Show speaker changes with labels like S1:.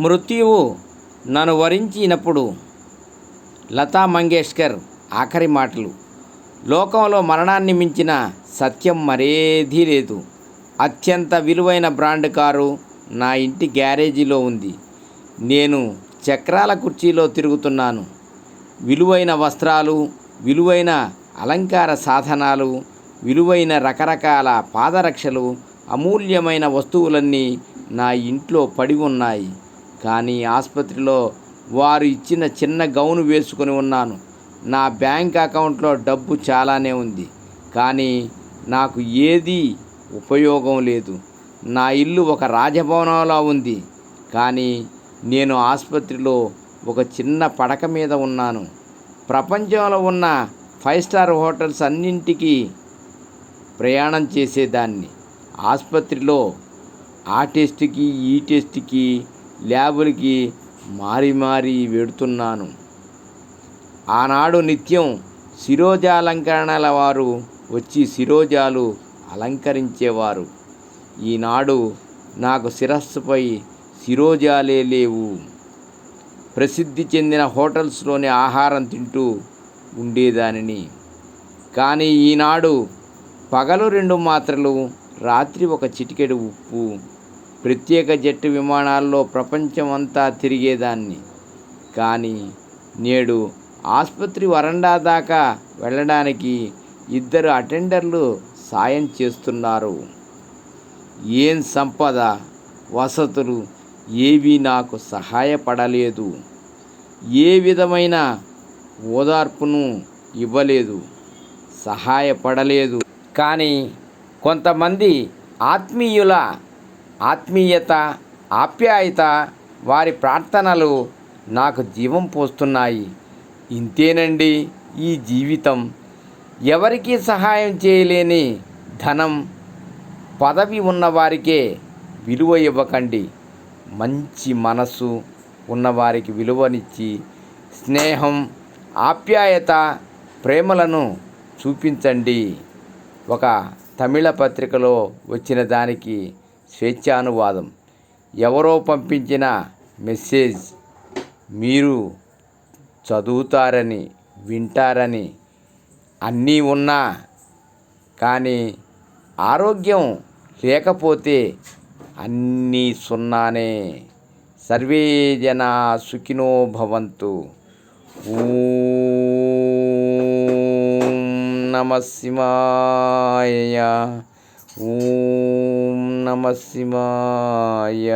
S1: మృత్యువు నన్ను వరించినప్పుడు లతా మంగేష్కర్ ఆఖరి మాటలు. లోకంలో మరణాన్ని మించిన సత్యం మరేదీ లేదు. అత్యంత విలువైన బ్రాండ్ కారు నా ఇంటి గ్యారేజీలో ఉంది. నేను చక్రాల కుర్చీలో తిరుగుతున్నాను. విలువైన వస్త్రాలు విలువైన అలంకార సాధనాలు విలువైన రకరకాల పాదరక్షలు అమూల్యమైన వస్తువులన్నీ నా ఇంట్లో పడి ఉన్నాయి. కానీ ఆసుపత్రిలో వారు ఇచ్చిన చిన్న గౌను వేసుకొని ఉన్నాను. నా బ్యాంక్ అకౌంట్లో డబ్బు చాలానే ఉంది. కానీ నాకు ఏదీ ఉపయోగం లేదు. నా ఇల్లు ఒక రాజభవనంలో ఉంది. కానీ నేను ఆసుపత్రిలో ఒక చిన్న పడక మీద ఉన్నాను. ప్రపంచంలో ఉన్న ఫైవ్ స్టార్ హోటల్స్ అన్నింటికి ప్రయాణం చేసేదాన్ని. ఆసుపత్రిలో ఆ టెస్ట్కి ఈ టెస్ట్కి ల్యాబులకి మారి మారి వెడుతున్నాను. ఆనాడు నిత్యం శిరోజాలంకరణల వారు వచ్చి శిరోజాలు అలంకరించేవారు. ఈనాడు నాకు శిరస్సుపై శిరోజాలే లేవు. ప్రసిద్ధి చెందిన హోటల్స్లోని ఆహారం తింటూ ఉండేదానిని. కానీ ఈనాడు పగలు రెండు మాత్రలు రాత్రి ఒక చిటికెడు ఉప్పు ప్రత్యేక జట్టు విమానాల్లో ప్రపంచమంతా తిరిగేదాన్ని. కానీ నేడు ఆసుపత్రి వరండా దాకా వెళ్ళడానికి ఇద్దరు అటెండర్లు సాయం చేస్తున్నారు. ఏం సంపద? వసతులు ఏవీ నాకు సహాయపడలేదు. ఏ విధమైన ఓదార్పును ఇవ్వలేదు. సహాయపడలేదు. కానీ కొంతమంది ఆత్మీయుల ఆత్మీయత ఆప్యాయత వారి ప్రార్థనలు నాకు జీవం పోస్తున్నాయి. ఇంతేనండి ఈ జీవితం. ఎవరికీ సహాయం చేయలేని ధనం పదవి ఉన్నవారికే విలువ ఇవ్వకండి. మంచి మనసు ఉన్నవారికి విలువనిచ్చి స్నేహం ఆప్యాయత ప్రేమలను చూపించండి. ఒక తమిళ పత్రికలో వచ్చిన దానికి స్వేచ్ఛానువాదం. ఎవరో పంపించిన మెసేజ్ మీరు చదువుతారని వింటారని అన్నీ ఉన్నా కానీ ఆరోగ్యం లేకపోతే అన్నీ సున్నానే. సర్వే జన సుఖినో భవంతు. నమ శివాయ. ఓం నమ శివాయ.